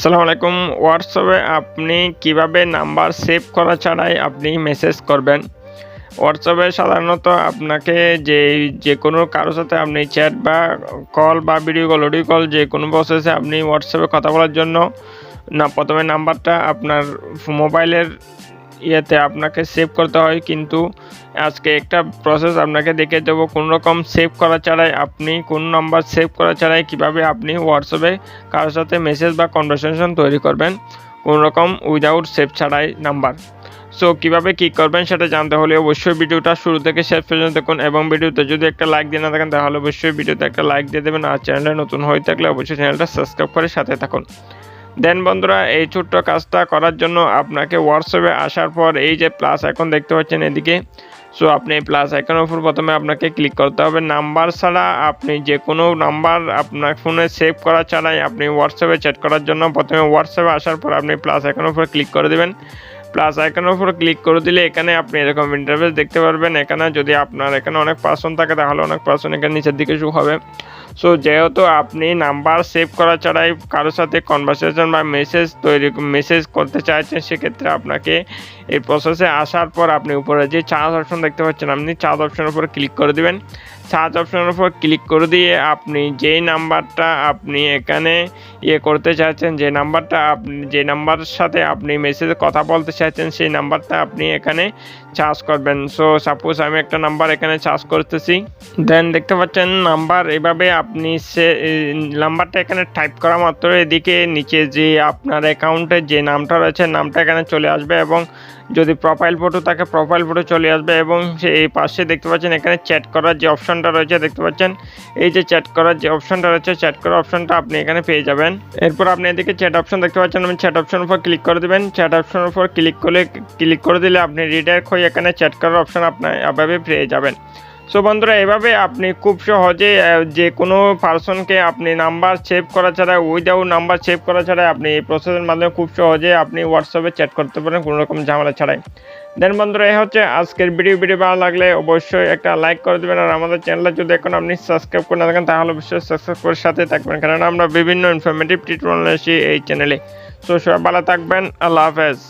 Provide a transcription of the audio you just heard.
আসসালামু আলাইকুম। হোয়াটসঅ্যাপে আপনি কীভাবে নাম্বার সেভ করা ছাড়াই আপনি মেসেজ করবেন? হোয়াটসঅ্যাপে সাধারণত আপনাকে যে যে কোনো কারোর সাথে আপনি চ্যাট বা কল বা ভিডিও কল অডিও কল যে কোনো প্রসেসে আপনি হোয়াটসঅ্যাপে কথা বলার জন্য, না, প্রথমে নাম্বারটা আপনার মোবাইলের ইয়েতে আপনাকে সেভ করতে হয়, কিন্তু আজকে একটা প্রসেস আপনাকে দেখে দেবো। কোনো রকম সেভ করা ছাড়াই, আপনি কোন নাম্বার সেভ করা ছাড়াই কীভাবে আপনি হোয়াটসঅ্যাপে কারোর সাথে মেসেজ বা কনভারসেশন তৈরি করবেন। কোনো রকম উইদাউট সেভ ছাড়াই নাম্বার সো কীভাবে কী করবেন সেটা জানতে হলে অবশ্যই ভিডিওটা শুরু থেকে শেষ পর্যন্ত দেখুন এবং ভিডিওতে যদি একটা লাইক দিয়ে না থাকেন, তাহলে অবশ্যই ভিডিওতে একটা লাইক দিয়ে দেবেন। আর চ্যানেলটা নতুন হয়ে থাকলে অবশ্যই চ্যানেলটা সাবস্ক্রাইব করে সাথে থাকুন। দেন বন্ধুরা, এই ছোট্ট কাজটা করার জন্য আপনাকে হোয়াটসঅ্যাপে আসার পর এই যে প্লাস এখন দেখতে পাচ্ছেন এদিকে সো আপনি প্লাস আইকনের উপর প্রথমে আপনাকে ক্লিক করতে হবে। নাম্বার ছাড়া আপনি যে কোনো নাম্বার আপনার ফোনে সেভ করা ছাড়াই আপনি হোয়াটসঅ্যাপে চ্যাট করার জন্য প্রথমে হোয়াটসঅ্যাপে আসার পর আপনি প্লাস আইকনের উপর ক্লিক করে দেবেন। প্লাস আইকনের উপর ক্লিক করে দিলে এখানে আপনি এরকম ইন্টারভেস দেখতে পারবেন। এখানে যদি আপনার এখানে অনেক পার্সন থাকে, তাহলে অনেক পার্সন এখানে নিচের দিকে শু হবে। সো যেহেতু আপনি নাম্বার সেভ করা ছাড়াই কারোর সাথে কনভারসেশন বা মেসেজ তৈরি মেসেজ করতে চাইছেন, সেক্ষেত্রে আপনাকে এই প্রসেসে আসার পর আপনি উপরে যে চার্জ অপশন দেখতে পাচ্ছেন, আপনি চার্জ অপশনের উপর ক্লিক করে দিবেন। সার্চ অপশনের উপর ক্লিক করে দিয়ে আপনি যেই নাম্বারটা আপনি এখানে ইয়ে করতে চাইছেন, যে নাম্বারটা আপনি যে নাম্বারের সাথে আপনি মেসেজে কথা বলতে চাইছেন, সেই নাম্বারটা আপনি এখানে চার্জ করবেন। সো সাপোজ আমি একটা নাম্বার এখানে চার্জ করতেছি। দেন দেখতে পাচ্ছেন নাম্বার এভাবে আপনি সে নাম্বারটা এখানে টাইপ করা মাত্র। এদিকে নিচে যে আপনার অ্যাকাউন্টে যে নামটা রয়েছে, নামটা এখানে চলে আসবে এবং যদি প্রোফাইল ফটো থাকে প্রোফাইল ফটো চলে আসবে এবং এই পাশে দেখতে পাচ্ছেন, এখানে চ্যাট করার যে অপশনটা রয়েছে, দেখতে পাচ্ছেন? এই যে চ্যাট করার যে অপশনটা রয়েছে চ্যাট করার অপশনটা আপনি এখানে পেয়ে যাবেন। এরপর আপনি এদিকে চ্যাট অপশন দেখতে পাচ্ছেন আপনি চ্যাট অপশনের উপর ক্লিক করে দেবেন। চ্যাট অপশনের উপর ক্লিক করলে ক্লিক করে দিলে আপনি রিডাইরেক্ট হয়ে এখানে চ্যাট করার অপশন আপনার এভাবে পেয়ে যাবেন। সো বন্ধুরা, এভাবে আপনি খুব সহজে যে কোনো পার্সনকে আপনি নাম্বার সেভ করা ছাড়া উইদাউট নাম্বার সেভ করা ছাড়া আপনি এই প্রসেসের মাধ্যমে খুব সহজে আপনি হোয়াটসঅ্যাপে চ্যাট করতে পারেন, কোনো রকম ঝামেলা ছাড়াই। দেন বন্ধুরা এই হচ্ছে আজকের ভিডিও ভিডিও ভালো লাগলে অবশ্যই একটা লাইক করে দেবেন, আর আমাদের চ্যানেলটা যদি এখন আপনি সাবস্ক্রাইব করে না থাকেন, তাহলে অবশ্যই সাবস্ক্রাইব করে সাথে থাকবেন কারণ আমরা বিভিন্ন ইনফরমেটিভ টিউটোরিয়াল আসি এই চ্যানেলে সো সবাই ভালো থাকবেন, আল্লাহ হাফেজ।